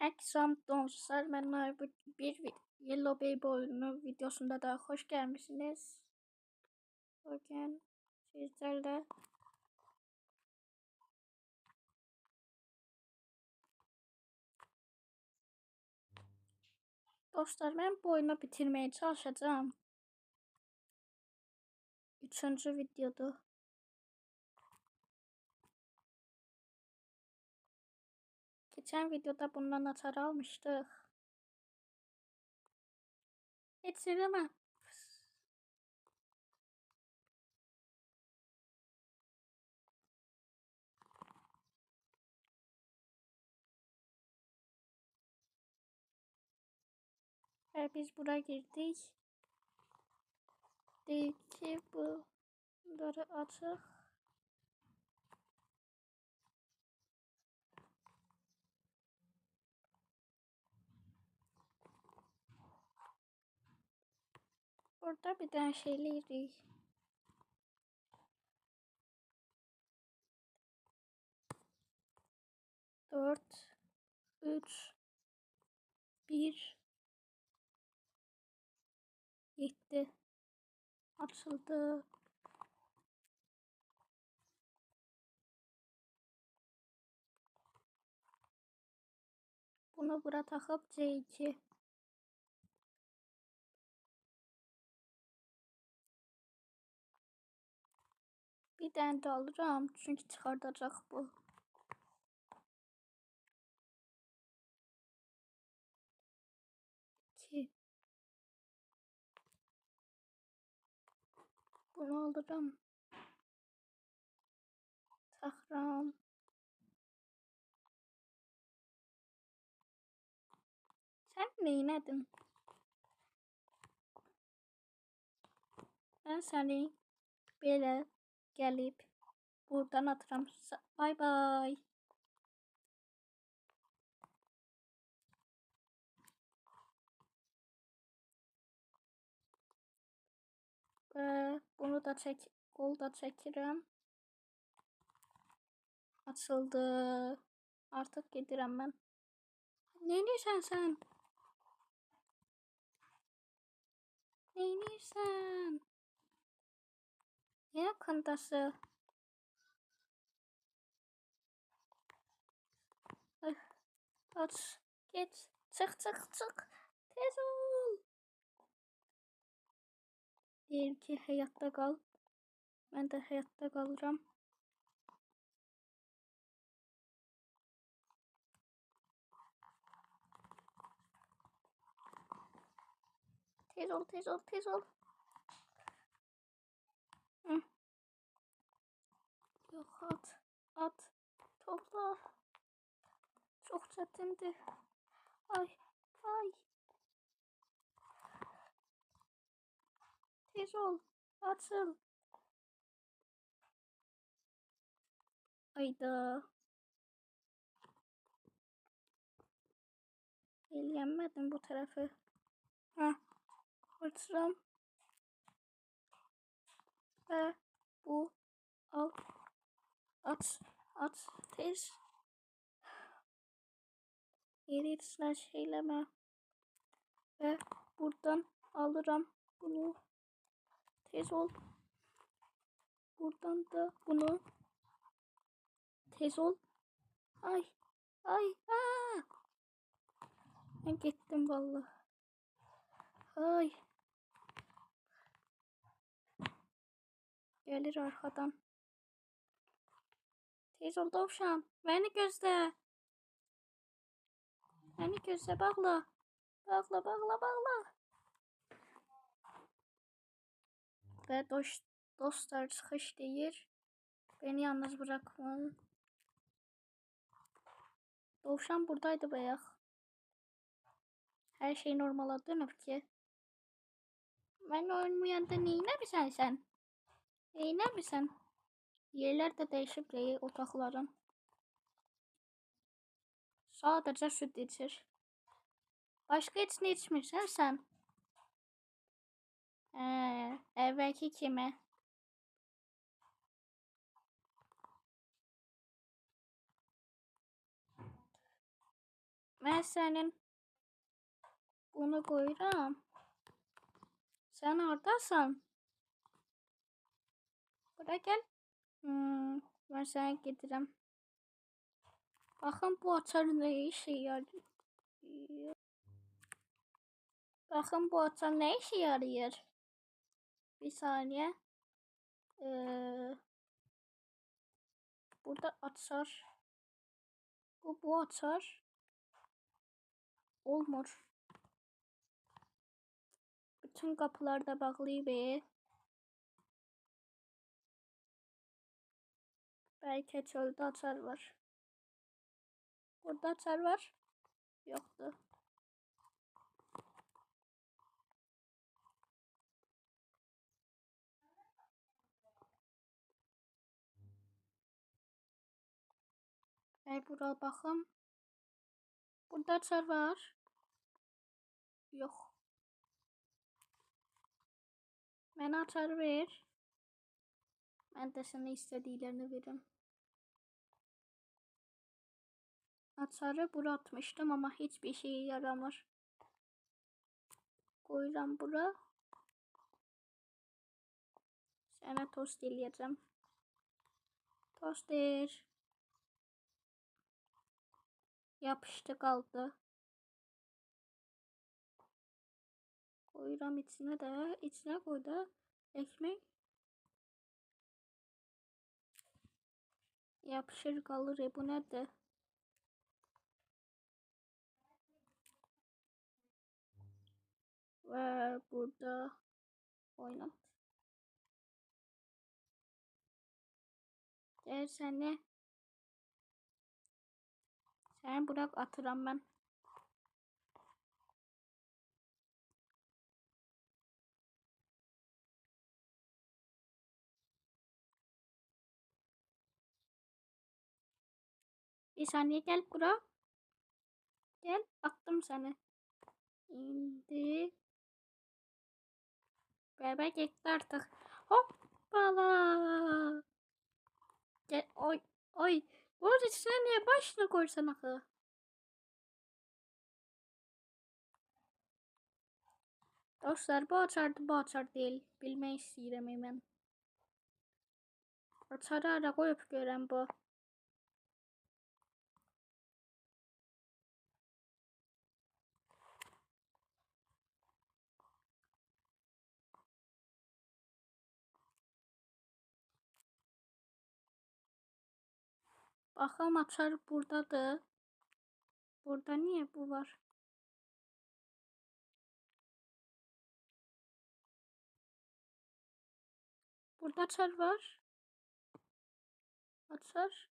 Herkese dostlar. Ben Aybut. Bir Yellow Baby oyunu videosunda da hoş gelmişsiniz. Bugün sizlerle Dostlar ben bu oyunu bitirmeye çalışacağım. Üçüncü videoda. Geçen videoda bundan atar almıştık. Hiç. Ve biz buraya girdik. Dedik ki bunları açık. Burada bir tane şeyleri. Dört, üç, bir, yetti. Açıldı. Bunu bura takıp C2. Bir tane de alırım çünkü çıkartacak bu. İki. Bunu alırım. Takram. Sen neynedin? Ben seni böyle gelip buradan atıram. Bay bay. Ve bunu da çek, kol da çekirim. Açıldı. Artık gedirəm ben. Neynirsən sen? Neynirsən? Ne yakındası? Ay, Aç. Geç. Çık çık çık. Tez ol. Diyelim ki hayatta kal. Ben de hayatta kalırım. Tez ol, tez ol, tez ol. Hı. Yok at, at, topla. Çok çetindi. Ay, ay. Tez ol, açıl. Ayda. Ellenmedim bu tarafı. Ha, açıram. Ve bu al. At, at, tez. Yeri slash eyleme. Ve buradan alırım bunu. Tez ol. Buradan da bunu. Tez ol. Ay. Ay. Aa. Ben gittim vallahi. Ay. Gelir arkadan. Tez ol tavşan. Beni gözle. Beni gözle bağla. Bağla bağla bağla. Ve dost, dostlar çıkış değil. Beni yalnız bırakma. Tavşan buradaydı bayağı. Her şey normala dönüp ki. Ben olmayanda neyine mi sen? Neyine mi sen? Yerler de değişip değil otakların. Sadece süt içir. Başka hiç ne içmirsən sen? Ee, evvelki kimi? Mən Ben senin bunu koyuram. Sen oradasın. Buraya gel. Hmm, ben sana getirem. Bakın bu açar ne işe yarıyor. Bakın bu açar ne işe yarıyor. Bir saniye. Ee, burada açar. Bu bu açar. Olmur. Bütün kapılarda bağlı Belki çölde açar var. Burada açar var. Yoktu. Hey buraya bakım. Burada açar var. Yok. Ben açar ver. Ben de sana istediklerini veririm. Açarı bura atmıştım ama hiçbir şeye yaramır. Koyacağım bura. Sana tost eləyəcəm. Toster. Yapıştı kaldı. Koyuram içine de. içine koy da. Ekmek. Yapışır kalır. E bu nedir? Ve burada oynat. Gel seni. Sen bırak atıram ben. Bir saniye gel bura. Gel attım seni. İndi. Bebek gitti artık. Hoppala. Gel oy oy. Burada içine niye başına koysan akı? Dostlar bu açardı bu açar değil. Bilmeyi istəyirəm hemen. Açarı ara koyup görən bu. Bakalım açar buradadır. Burada niye bu var? Burada açar var. Açar.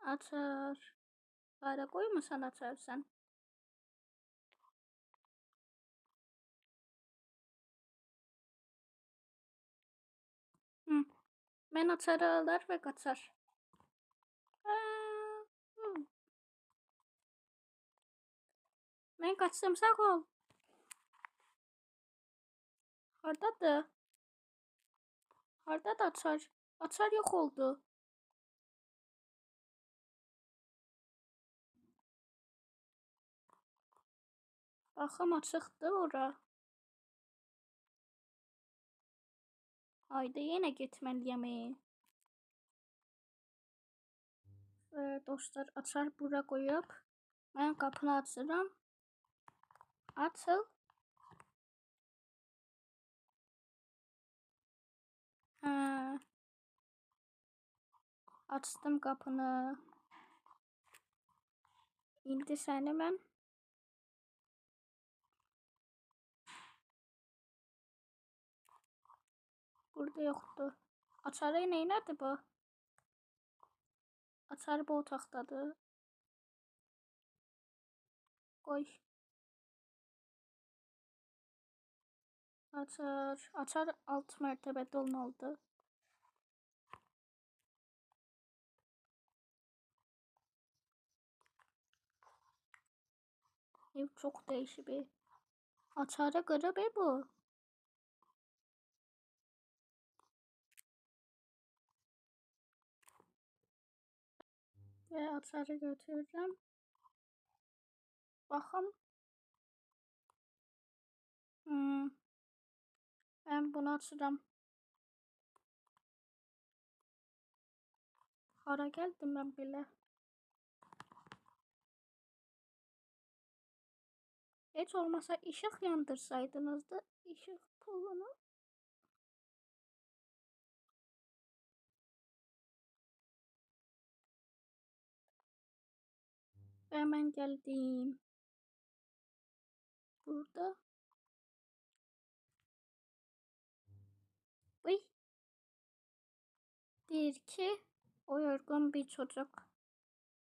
Açar. Ara koymasan açarsan. Ben açarı alır ve kaçar. Hı. Ben kaçtım sağ ol. Hardadır? Harda da açar. Açar yok oldu. Baxım açıqdır ora. Haydi yenə getməliyəm. Ve dostlar açar bura koyup ben kapını açıram. Açıl. Ha. Açtım kapını. İndi seni ben. Burada yoktu. Açarı ne nerede bu? Açar bu otaqdadır. Qoy. Açar. Açar alt mərtəbədə olmalıdır. Ev çok değişik bir. Açara göre be bu. Ve atarı götürürüm. Baxım. Hmm. Ben bunu açıram. Hara geldim ben belə. Heç olmasa işıq yandırsaydınız da işıq pulunu. Hemen geldim. Burada. Uy. Bir ki o yorgun bir çocuk.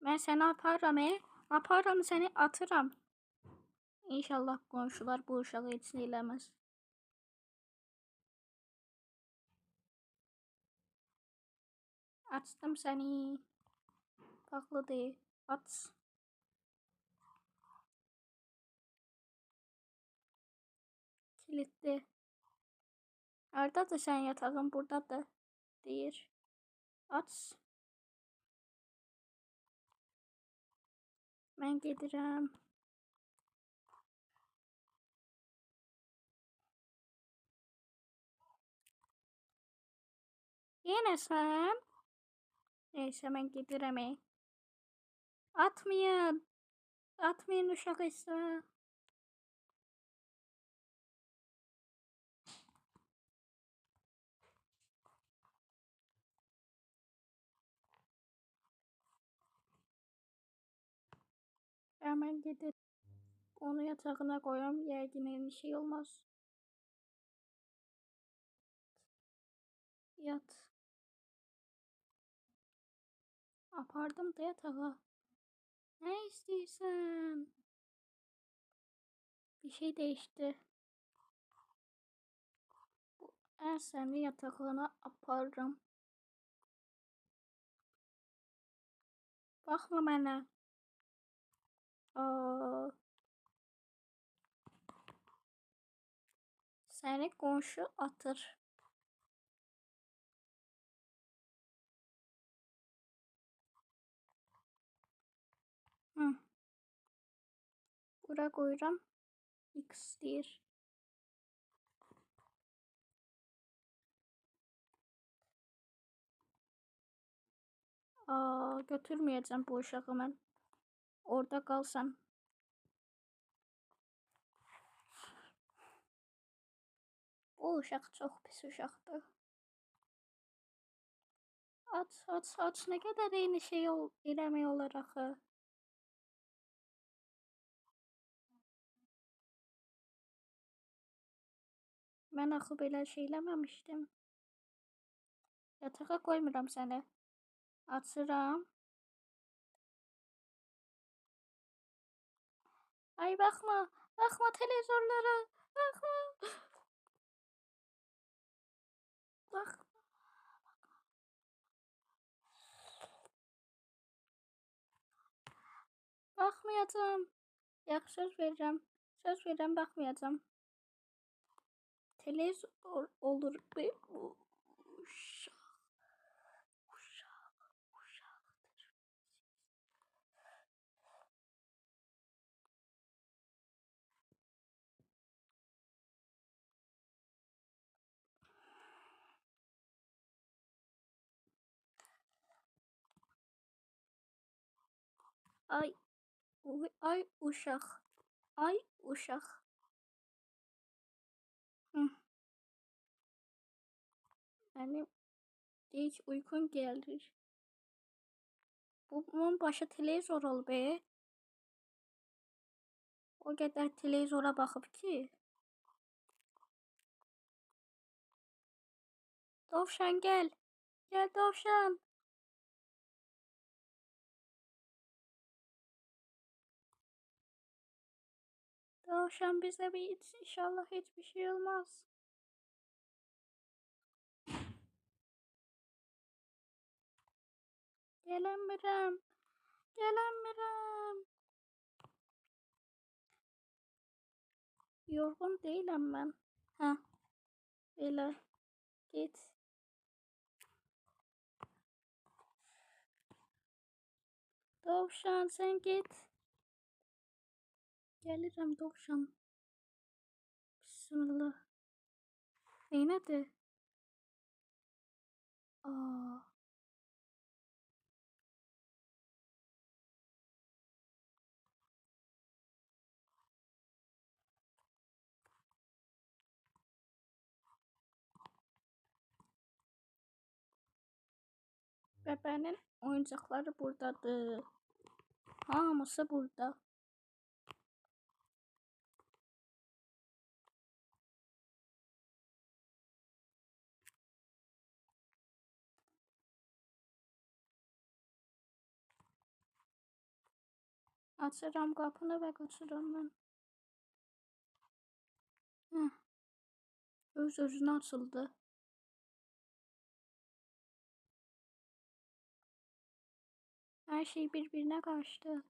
Ben seni aparam e. Aparam seni atıram. İnşallah komşular bu uşağı için eləməz. Açtım seni. Bağlıdır. At. Kilitli. Hardadır sen yatağın? Buradadır. Deyir. Aç. Mən gedirəm. Yenə sən? Neyse mən gedirəm. e. Atmayın. Atmayın uşağı isə. Hemen gidip onu yatağına koyuyorum. Yine bir şey olmaz. Yat. Apardım da yatağa. Ne istiyorsun? Bir şey değişti. Bu en seni yatağına aparırım. Bakma bana. Səni qonşu atır. Hı. Bura qoyuram. X deyir. Aa, götürməyəcəm bu uşağı mən. Orada kalsan. Bu uşaq çox pis uşaqdır. Aç, aç, aç. Nə qədər eyni şey ol eləmək olar axı. Mən axı belə şey eləməmişdim. Yatağa qoymuram səni. Açıram. Ay baxma, baxma televizorlara. Baxma. Bax. Baxmayacağam. Yaxşı söz verirəm. Söz verirəm baxmayacağam. Televizor olur be bu Ay, ay uşaq. Ay uşaq. Hı. Benim hiç uykum. Bu bunun başı televizor ol be. O kadar televizora bakıp ki. Dovşan gel. Gel Dovşan. Dovşan bize bir iç. İnşallah hiçbir şey olmaz. Gelemiyorum. Gelemiyorum. Yorgun değilim ben. Ha. Böyle. Git. Dovşan sen git. Gəlirəm dovşan. Bismillah. Neynədi? Aa. Bəbənin oyuncaqları burdadır. Hamısı burada. Açıram qapını və qaçıram mən. Heh. Öz özünə açıldı. Her şey birbirine karıştı.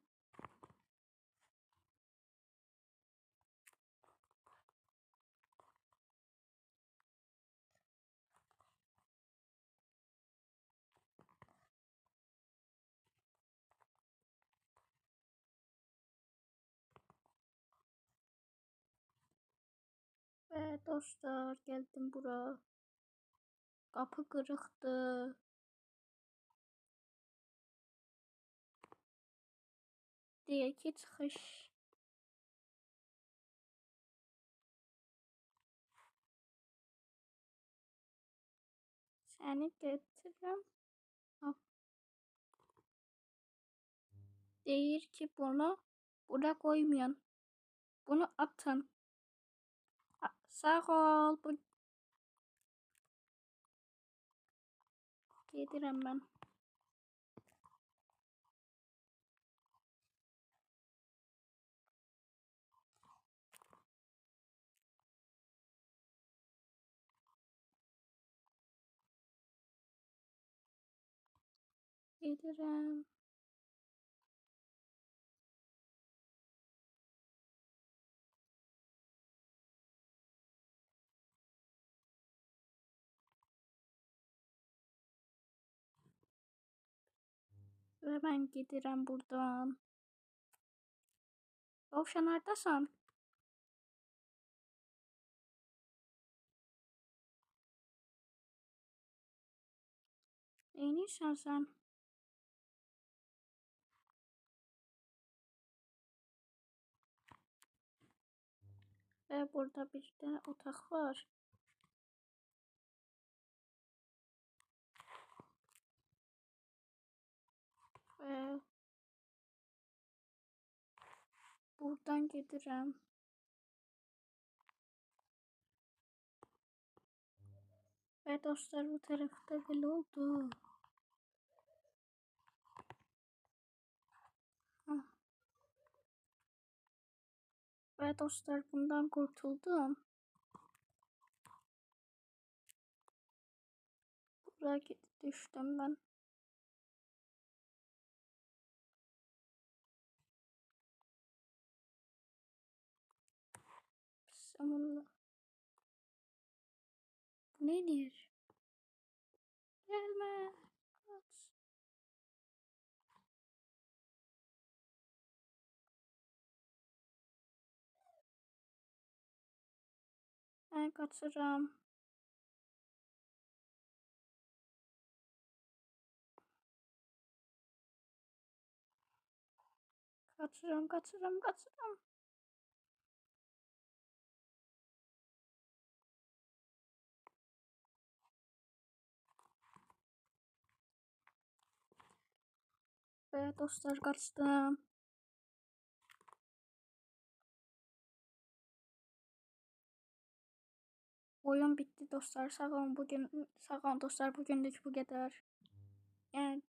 Dostlar geldim bura. Kapı kırıktı. Diye ki çıkış. Seni getiririm. Deyir ki bunu bura koymayın. Bunu atın. A- Sağ ol. Bu... Gedirəm Ve ben gedirəm buradan. Dovşan neredesin? Neynirsən sen? Ve burada bir tane otak var. Ve buradan gedirəm. Ve dostlar bu tarafta böyle oldu. Ve dostlar bundan kurtuldum. Buraya düştüm ben. Bismillah. Bu nedir? Gelme. Kaç. Ben kaçırım. Kaçırım, kaçırım, kaçırım. Ve dostlar kaçtım. Oyun bitti dostlar. Sağ olun bugün sağ olun dostlar bugünlük bu kadar. Yəni